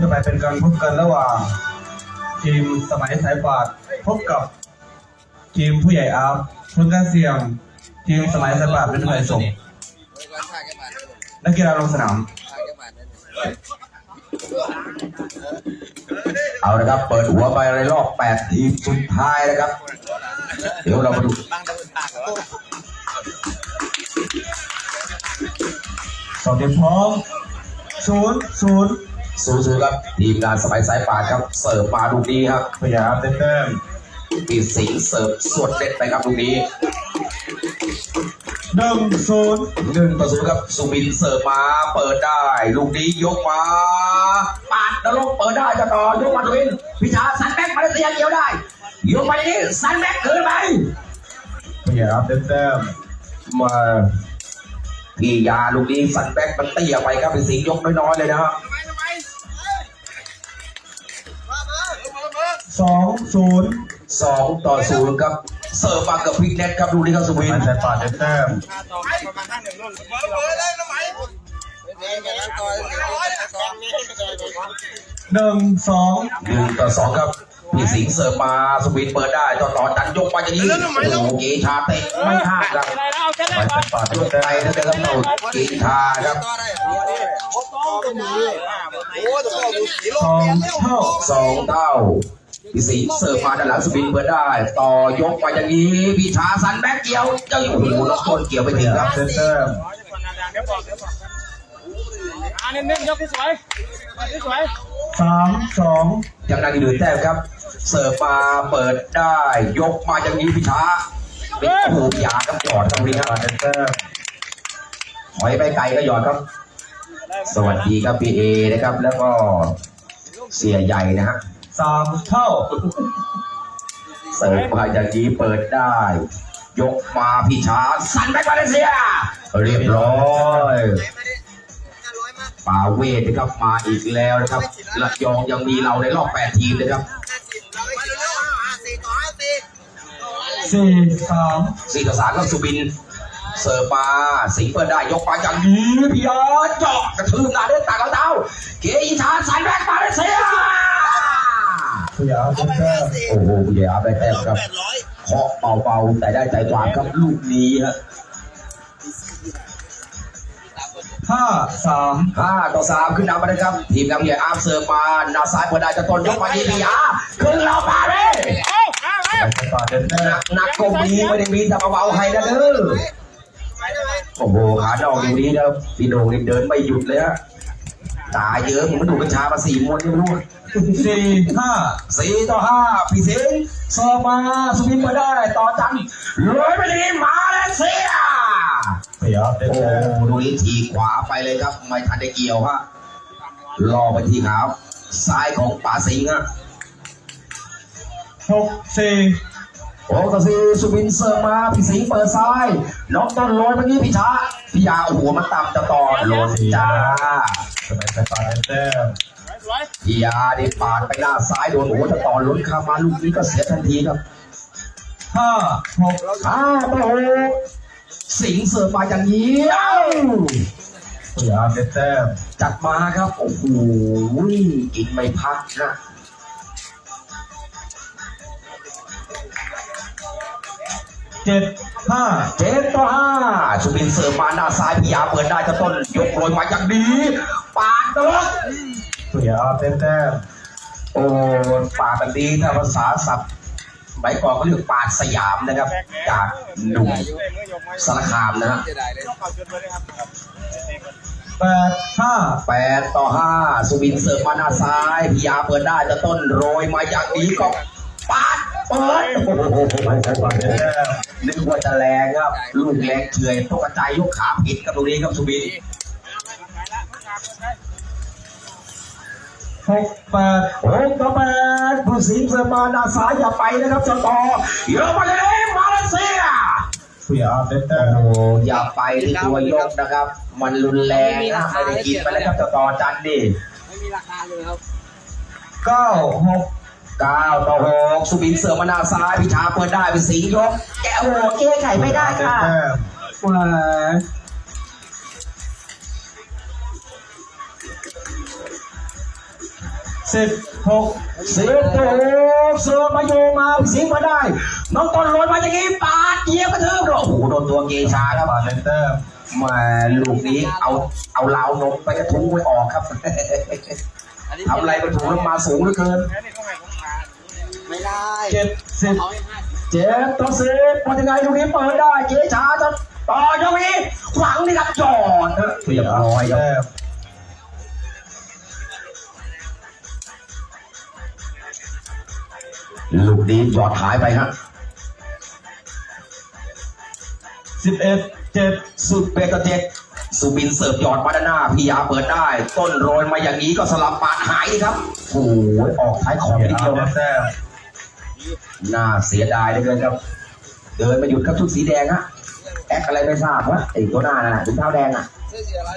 คู่ต่อไปเป็นการพบกันระหว่างทีมสมัยสายปาดพบกับทีมผู้ใหญ่อาร์ฟผลการเสี่ยง ทีมสมัยสายปาดเป็นหน่วยส่งนักกีฬาลงสนาม เอาละครับ เปิดหัวไปในรอบ8ทีมสุดท้ายนะครับ เดี๋ยวเรามาดูสองทีมพร้อมศูนย์ศูนย์ สู้ๆครับทีมงานสมัยสายป่านครับ เสิร์ฟมาลูกนี้ครับผู้ใหญ่อาร์ฟได้แต้มปีสิงห์เสิร์ฟสวดเด็ดไปครับลูกนี้หนึ่งศูนย์หนึ่งต่อศูนย์ครับสุบินเสิร์ฟมาเปิดได้ ลูกนี้ยกมาปาดนรกเปิดได้จะต่อยกมาสุบินพิชาสันแบ็กมาเลเซียเกี่ยวได้ยกไปนี่สันแบ็กคืนไปผู้ใหญ่อาร์ฟได้แต้มมาพี่ยาลูกนี้สันแบ็กมันเตี้ยไปครับเป็นสิงห์ยกน้อยๆเลยนะครับ สองศูนย์สองต่อศูนย์ครับ เสิร์ฟมากับพลิกเน็ตครับดูนี่ครับสุสวินมัยสายปาดได้แต้มหนึ่งสองหนึ่งต่อสองครับพี่สิงห์เสิร์ฟมาสุวินเปิดได้ต่อต่อดันยกมาอย่างนี้โอ้โหเกชาเตะไม่ห้ามครับสมัยสายปาดยได้กแต้ไปมนั่นนะครับเราเกชาครับสองเท่าสองเต้า พี่สิงห์เสิร์ฟมาด้านหลังสุวินเปิดได้ ต่อยกมาอย่างนี้พี่ชาสันแบ็กเกี่ยวเจ้าอยู่หูน้องต้นเกี่ยวไปถึงครับได้แต้มอ่าเน้นๆยกที่สวยยกที่สวยสามสองยังนั่งอยู่แต้มครับ เสิร์ฟมาเปิดได้ ยกมาอย่างนี้พี่ช้าเป็นขู่ยากับหยอดครับพี่ครับปาดได้แต้มถอยไปไกลก็หยอดครับ สวัสดีครับพี่เอนะครับ แล้วก็เสียใหญ่นะฮะ สามเท่า เสิร์ฟมาอย่างนี้เปิดได้ ยกมาพี่ช้าสันไปมาเลเซีย เรียบร้อยป่าเวทนะครับมาอีกแล้วนะครับระยองยังมีเราในรอบ8ทีมเลยครับสี่สามสี่ต่อสามก็สุบิน เสิร์ฟมาสิงห์เปิดได้ยกไปอย่างนี้พี่ยอดเจาะกระทืบหน้าด้วยตากเอาเท้าเกอีชานสายแบกมาเลเซีย ผู้ใหญ่อาร์ฟได้แต้มโอ้โหผู้ใหญ่อาได้แต้มครับเคาะเบาๆแต่ได้ใจความครับลูกนี้ฮะห้าสามห้าต่อสามขึ้นนำมาเลยครับ ทีมงานผู้ใหญ่อาร์มเสิร์ฟมาหน้าซ้ายเปิดได้จะต้นยกมาที่พี่ยาขึ้นเราปาเลยเอาเอาเอาสายปาดได้แต้หนัมกหนักก็มีไม่ได้มีแต่เบาๆให้นะเด้อโอ้โหขาดอกอย่างนี้นะพี่โด่งนี่เดินไม่หยุดเลยฮะ ตาเยอะผมดูกัญชามาสี่มวนยังไม่รู้สี่ห้าสี่ต่อห้าพี่สิงห์เสิร์ฟมาสุพิมพ์มาได้ต่อจันเลยไปดีมาเลเซียผู้ใหญ่อาร์ฟได้โอ้แต้มดูนี้ทีขวาไปเลยครับ ไม่ทันได้เกี่ยวฮะรอไปที่ขาวซ้ายของป่าสิงห์ฮะหกสี่โอ้ตาซีสุบินเสิร์ฟมาพี่สิงห์เปิดซ้ายน้องต้นโรยเมื่อกี้พี่ช้าพี่ยาโอ้โหมันต่ำจะต่อโรยจ้า สมัยสายปาดได้แต้มสวยพี่ยาได้ปาดไปหน้าซ้ายโดนหัวจะต่อล้นเข้ามาลูกนี้ก็เสียทันทีครับห้าหกอ้าวโอ้โหสิงห์เสิร์ฟมาอย่างนี้เอ้าผู้ใหญ่อาร์ฟได้แต้มจัดมาครับโอ้โหกินไม่พักนะเจ็ดห้าเจ็ดต่อห้าสุบินเสิร์ฟมาหน้าซ้ายพี่ยาเปิดได้จะต้นยกโรยมาอย่างดีปาด ตลอดผู้ใหญ่อาร์ฟได้แต้มโอ้ปาดแบบนี้ถ้าภาษาศัพท์ใบก่อนเขาเรียกปาดสยามนะครับ จากหนุ่มสารคามนะฮะต้องเข่าจุดเลยครับแปดห้าแปดต่อห้าสุบินเสิร์ฟมาหน้าซ้ายพี่ยาเปิดได้จะต้นโรยมาอย่างดีก็ปาดเปิดโอ้โหสมัยสายปาดนึกว่าจะแรงครับ ลูกแรงเฉอยตกกระจายยกขาผิดกับตรงนี้ครับสุบิน หกแปดโอ้ต่อแปดผู้สิงห์เสิร์ฟมาหน้าซ้ายอย่าไปนะครับเจ้าต่อเยอะมาเลยมาเลเซียผู้ใหญ่อาร์ฟได้แต้โอ้มโหอย่าไปที่ตัวยกนะครับ มันรุนแรงนะไม่ได้กินไปแล้วครับเจ้าต่อจันดิไม่มีราคาเลยครับเก้าหกเก้าต่อหกสุบินเสิร์ฟมาหน้าซ้ายพี่ชาเปิดได้เป็นสิงห์ยกแกะโอ้โหเก้ไข่ไม่ได้ได้ค่ะแต้มว้า สิบหกเสียโตเสือมาโยงมาสิงมาได้ น้องต้นลอยมาอย่างนี้ปาดเกียร์กระเทือบโอ้โหโดนตัวเกชาครับปาดเลนเตอร์แมาลูกนี้เอาเอาลาวนมไปกระทุ้งไม่ออกครับทำอะไรไปถูกแล้วมาสูงเหลือเกินแค่นี้ก็ไม่ของขาดไม่ได้เจ็ดสิบเอาให้ห้าเจ็บตัวสิบมายังไงลูกนี้เปิดได้เกชาจะต่อยกนี้ขวางนี่ครับจอดเถอะเรียบร้อยครับ ลูกนี้หยอดหายไปครับสิบเอ็ดเจ็ดสุดเบกเจ็ดสุบินเสิร์ฟหยอดมาด้านหน้าพี่ยาเปิดได้ ต้นโรยมาอย่างนี้ก็สลับปาดหายดีครับโอ้ยออกท้ายขอบไปเกียนิร์ดอาเดียวร์ได้ครับแต้มน่าเสียดายเหลือเกินครับ เดินมาหยุดครับชุดสีแดงฮะแอคอะไรไม่ทราบวะไอ้ตัวหน้านั่นน่ะถุงเท้าแดงอะเสื้อสีอะไร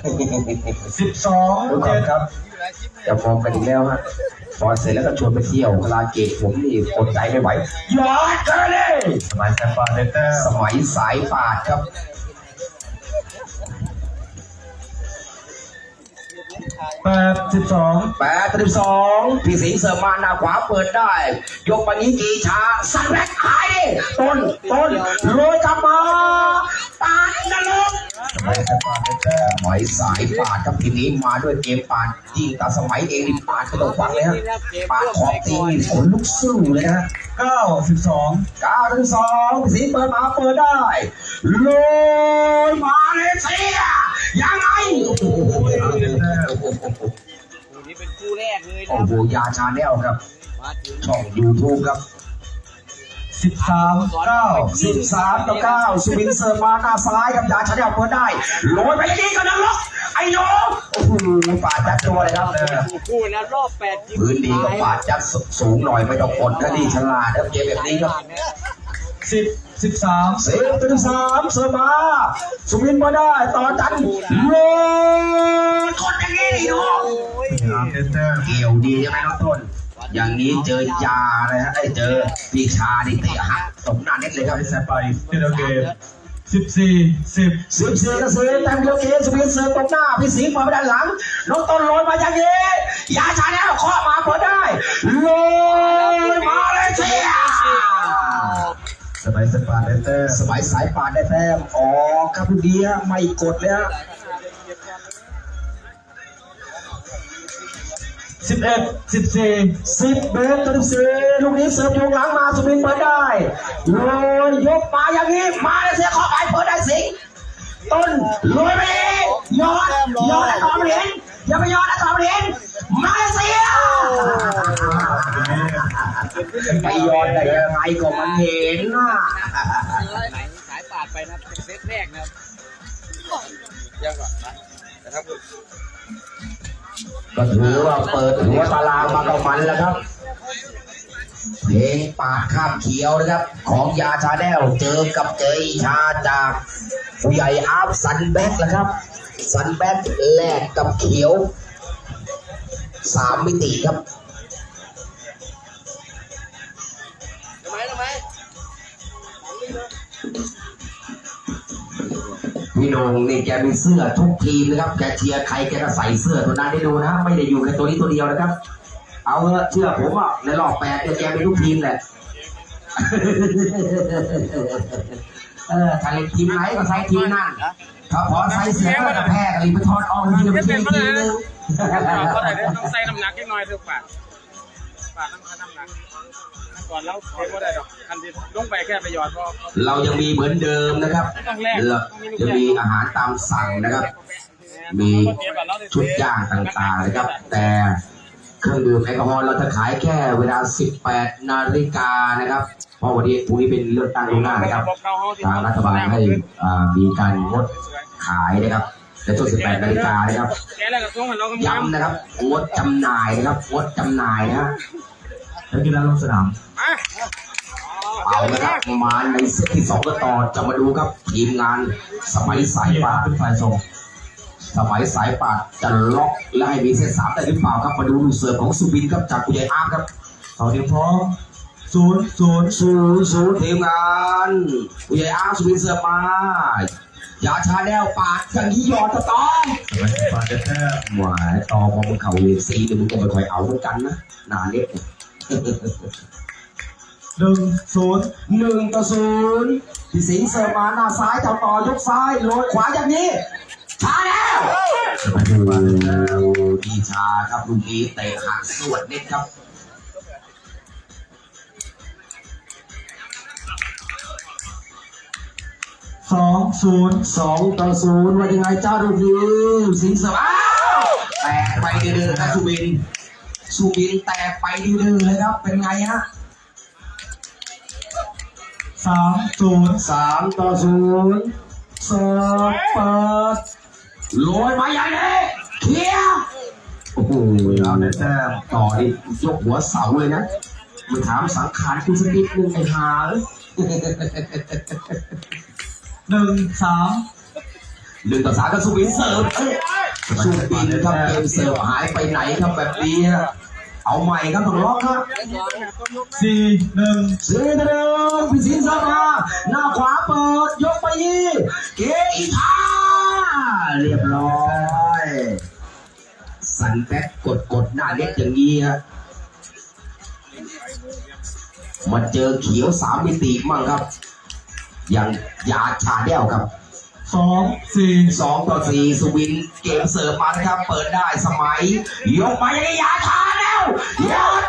สิบสองเจ็ดครับอยู่หลายคลิปเลยจะฟอร์มกันอีกแล้วฮะพอเสร็จแล้วก็ชวนไปเที่ยวคาราเกะผมนี่อดใจไม่ไหวหยอดกันเลยสมัยสายป่านได้แต้มสมัยสายปาดครับแปดสิบสองแปดสิบสองพี่สิงห์เสริมมาหน้าขวาเปิดได้ ยกปนี้กีชาสันแบกหายดิต้นต้นโรยกลับมาปาดนรก สมัยสายป่านได้แต้มสมัยสายปาดครับทีนี้มาด้วยเกมปาดยิงตาสมัยเองนี่ปาดก็ต้องฟังเลยฮะปาดขอบตีนี่ขนลุกสู้เลยนะฮะเก้าสิบสองเก้าถึงสองพี่สิงห์เปิดมาเปิดได้โรยมาเลเซียยังไงโอ้โหคู่นี้เป็นคู่แรกเลยนะโอ้โหยาชาแนลครับมาถึงช่อง YouTube ครับ สิบสามเก้าสิบสามต่อเก้าสุวินเสิร์ฟมาหน้าซ้ายกับยาชาแนลเปิดได้โรยไปยิงกับนักล็อกไอ้โน้องโอ้โหปาดจัดตัวเลยครับคู่นะรอบแปดทีมพื้นดีก็ปาดจัดสูงหน่อยไม่ต้องกดถ้าดีฉลาดครับเกมแบบนี้ครับสิบสิบสามเซฟตัวที่สามเสิร์ฟมาสุวินมาได้ต่อจันโรยกดอย่างนี้ดิโน้องอาร์ได้แต้มเกี่ยวดีใช่ไหมน้องต้น อย่างนี้เจอยาเลยฮะไอ้เจอปีชาดิเตะหักตบหน้าเน็ตเลยครับสายสายไปที่เราเกมสิบสี่สิบสิบสี่ก็เสือแต้มเดียวเกมสุวินเสือตบหน้าพี่สิงห์มาไปด้านหลังน้องต้นโรยมาอย่างนี้ยาชาแนลข้อมาเปิดได้โรยมาเลยเชียสมัยสายป่านได้แต้มสมัยสายป่านได้แต้มออกครับพี่เดียไม่กดเลยฮะ สิบเอ็ดสิบสี่สิบเมตรสิบสี่ลูกนี้เสิร์ฟยงหลังมาสุวินเปิดได้โรยยกมาอย่างนี้มาเลยเสียขอไปเปิดได้สิงต้นโรยไปอีกยอดยอดแล้ต่อไม่เห็นอย่าไปย้อดแล้ต่อไม่เห็นมาเลเซียไปย้อดได้ยังไงก็มันเห็นน่ะสายปาดไปนะเป็นเซตแรกนะยังก่อนนะ ก็ถือว่าเปิดหัวตารางมากับมันแล้วครับ เพลงปากคาบเขียวนะครับ ของยาชาแนลเจอกับเจยชาจากผู้ใหญ่อาฟสันแบ็กนะครับ สันแบ็กแลกกับเขียวสามมิติครับ พี่โนงนี่แกมีเสื้อทุกทีมนะครับ แกเชียร์ใครแกก็ใส่เสื้อตัวนั้นได้ดูนะ ไม่ได้อยู่แค่ตัวนี้ตัวเดียวนะครับ เอาเถอะเชื่อผมอะในรอบแปดเนี่ยแกมีทุกทีมแหละเออถ้าเล่นทีมไหนก็ใส่ทีมนั่นถ้าพอใส่เสื้อก็จะแพ้กันอีกไปทอดออกทีมทีมทีนึงเท่าไหร่ต้องใส่น้ำหนักนิดหน่อยเถอะปาดปาดน้ำน้ำหนัก ก่อนแล้วเทก็ได้ดอกคันที่ลงไปแค่ไปหยอดพอเรายังมีเหมือนเดิมนะครับต้องแรกเราจะมีอาหารตามสั่งนะครับ มีชุดย่างต่างๆนะครับ แต่เครื่องดื่มแอลกอฮอล์เราจะขายแค่เวลา 18 นาฬิกานะครับ เพราะวันนี้พรุ่งนี้เป็นเลือกตั้งล่วงหน้านะครับทางรัฐบาลให้อ่ามีการงดขายนะครับในช่วง18 นาฬิกานะครับแกแล้วก็ส่งให้เราย้ำนะครับงดจำหน่ายนะครับงดจำหน่ายนะฮะ นักกีฬาลงสนามมาเอาละครับมาในเซตที่สองก็ต่อจะมาดูครับทีมงานสมัยสายเกียป่าร์นเป็นฝ่ายส่งสมัยสายป่านจะล็อกและให้มีเซตสามได้หรือเปล่าครับมาดูลูกเสือของสุบินครับจากผู้ใหญ่อาร์มครับสองทีมพร้อมศูนย์ศูนย์ศูนย์ศูนย์ทีมงานผู้ใหญ่อาร์มสุบินเสือมายาชาแนวปาดอย่างนี้หยอดตะตองสมัยสายป่านได้แต้มหวายตอพอมึงเข่าเวซีเนี่ยมึงก็ไม่ค่อยเอาเหมือนกันนะหนาเล็กเนี่ย หนึ่งศูนย์หนึ่งต่อศูนย์พี่สิงห์เสิร์ฟมาหน้าซ้ายต่อต่อยกซ้ายโรยขวาอย่างนี้ชาแล้วมายป่านได้แต้มดีชาครับลูกนี้เตะหักสวดเน็ตครับสองศูนย์สองต่อศูนย์ว่ายังไงเจ้าลูกนี้สิงห์เสิร์ฟอ้าวแตกไปเดือๆครับสุบิน สุบินแตกไปดื้อๆเลยครับ เป็นไงฮะสามศูนย์สามต่อศูนย์เสิร์ฟเปิดโรยมาอย่างนี้เคลียร์โอ้โหเอาได้แต้มต่อดิยกหัวเสาเลยนะมึงถามสังขารคุณสักนิดนึงไอ้หาเอ้ยหนึ่งสามหนึ่งต่อสามกับสุบินเสิร์ฟเอ้ย สุบินครับเกมเสิร์ฟหายไปไหนครับแบบนี้เอาใหม่ครับต้องล็อกครับสี่หนึ่งสียเดิมพิสินเสิร์ฟมาหน้าขวาเปิดยกไปยี่เกอีทาเรียบร้อยสันแบ็กกดกดหน้าเน็ตอย่างนี้ฮะมาเจอเขียวสามมิติมั่งครับ อย่างยาชาแก้วครับ สองสี่สองต่อสี่สวินเกมเสิร์ฟมานะครับ เปิดได้สมัยยกมาอย่างนี้ยาชาแล้วยอด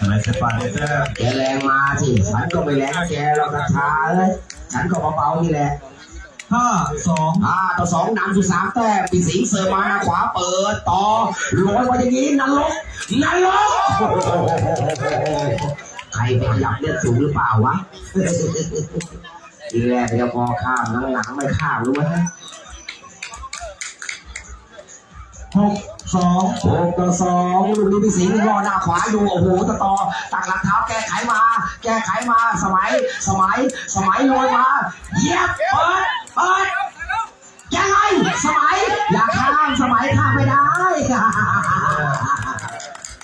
สมัยสายป่านได้แต้มแกแรงมาสิฉันก็ไม่แรงแกเรากระชาเลยฉันก็เบาๆนี่แหละห้าสองห้าต่อสองนำสุดสามแต้มปีสิงห์เสิร์ฟมาหน้าขวาเปิดต่อลอยมาอย่างนี้นันลกนันลกใครไปขยับเลือดสูงหรือเปล่าวะ ทีแรกจะพอข้ามหลังๆไม่ข้ามรู้ไหมหกสองหกต่อสองลูกนี้พี่สิงห์รอหน้าขวาอยู่โอ้โหตะตอตักหลังเท้าแก้ไขมา แก้ไขมาสมัยสมัยสมัยลอยมาเยียบเปิดเปิดยังไงสมัยอย่าข้ามสมัยข้ามไม่ได้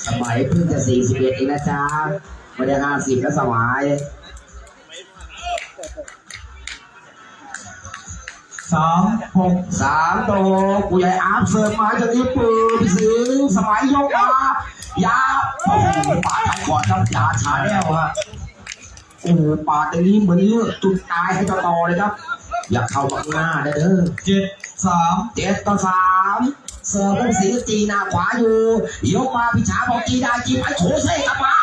สมัยเพิ่งจะสี่สิบเอ็ดเองนะจ๊ะไม่ได้ห้าสิบแล้วสมัย สามหกสามโตกูใหญ่อาร์มเสิร์ฟมาจากนี้ปืนพี่สิงห์สมัยยกมายาโอ้โหปาดท้ายก่อนครับยาชาแนวฮะโอ้โหปาดอย่างนี้เหมือนเลือกจุดตายให้เจ้าต่อเลยครับ อยากเข้ามาข้างหน้าได้เด้อเจ็ดสามเจ็ดต่อสามเสิร์ฟเป็นสิงห์จีหน้าขวาอยู่ยกมาพี่ช้าบอกจีได้จีไปโถเซ่กลับมา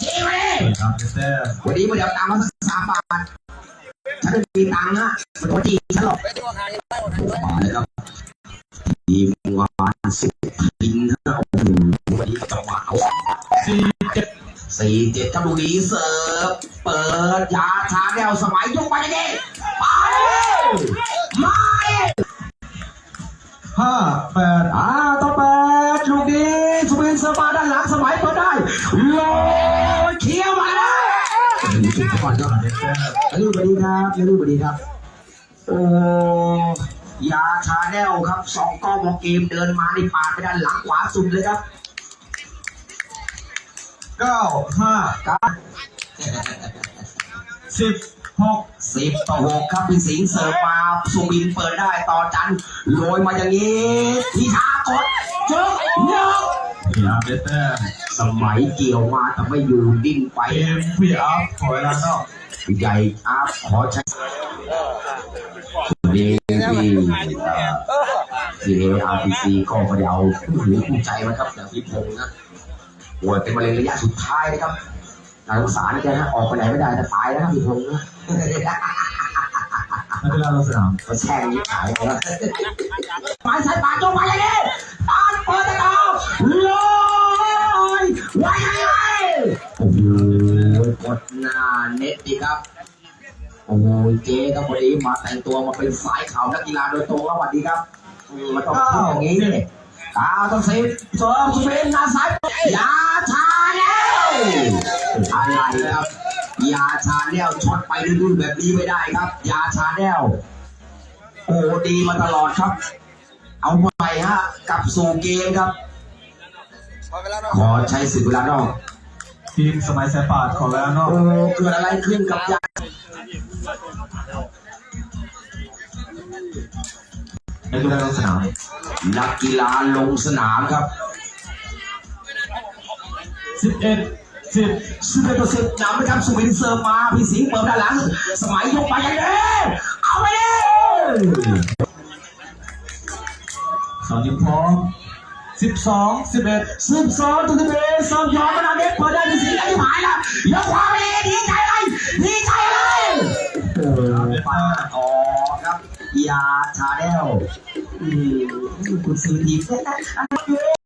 จีไปเลยสามได้แต้มวันนี้มาเดี๋ยวตามมาสักสามบาท ฉันไม่มีตังค์นะมันโดนจีฉันหรอกมาเลยครับทีมงานสุดทินนะโอ้โหวันนี้จังหวะเอาสี่เจ็ดสี่เจ็ดครับลูกนี้เสิร์ฟเปิดยาชาแนวสมัยยกไปยังไงไปมาห้าแปดอ่าต่อแปดลูกนี้สุบินเสิร์ฟมาด้านหลังสมัยเปิดได้ลย ยอดครับได้แต้มอรุณสวัสดีครับอรุณสวัสดีครับ โอ้ยาชาแนลครับสองก้อมอเกมเดินมาในปาดไปด้านหลังขวาสุดเลยครับเก้าห้าครับสิบหกสิบต่อหกครับพี่สิงห์เสิร์ฟมาสุบินเปิดได้ต่อจันโรยมาอย่างนี้ทีชากดเจอเนาะพี่อาร์ได้แต้มสมัยเกี่ยวมาแต่ไม่อยู่ดิ้นไปเกมพี่อาร์ขอเวลานอก ใหญ่อาร์ตขอใช้ดีที่ทีเออาร์พีซีก็ไม่ได้เอาผู้หูผู้ใจมาครับอย่างพี่พงษ์นะป่วยเป็นมะเร็งระยะสุดท้ายนะครับน่าสงสารแกนะออกไปไหนไม่ได้จะตายแล้วนะพี่พงษ์นะนักกีฬาลงสนามมาแช่งยิ่งขายแล้วหมายสายปากจงมาอย่างนี้ตานเปิดตะกาวลอยไว้ยังไงโอ้โหกดหน้า เน็ตดีครับ โอ้ยเจ๊ครับวันนี้มาแต่งตัวมาเป็นสายข่าวนักกีฬาโดยตรงแล้วสวัสดีครับอืมมันต้องพูดอย่างนี้นี่กาวต้องสิบเสริมสุเบนหน้าซ้ายยาชาแล้วอะไรครับ ยาชาแนวช็อตไปดื้อๆแบบนี้ไม่ได้ครับ ยาชาแนวโอ้ดีมาตลอดครับ เอาใหม่ฮะกลับสู่เกมครับ ขอใช้สิทธิ์เวลานอก ทีมสมัยสายป่านขอเวลานอกโอ้เกิดอะไรขึ้นกับยานักกีฬาลงสนามนักกีฬาลงสนามครับ สิบเอ็ดสิบสิบเอ็ดต่อสิบนำนะครับสุวินเสิร์ฟมาพี่สิงห์เปิดด้านหลัง สมัยยกไปยังไงเอาไปเลยสองนิ้วพร้อม สิบสองสิบเอ็ดสิบสองถึงสิบเอ็ดสองยอมมาเด็กพอได้พี่สิงห์ได้ที่หมายแล้วยกควาไปเองดีใจเลยดีใจเลยโอ้ปาดออครับยาชาแนลอืมคุณซื้อดีแค่ไหน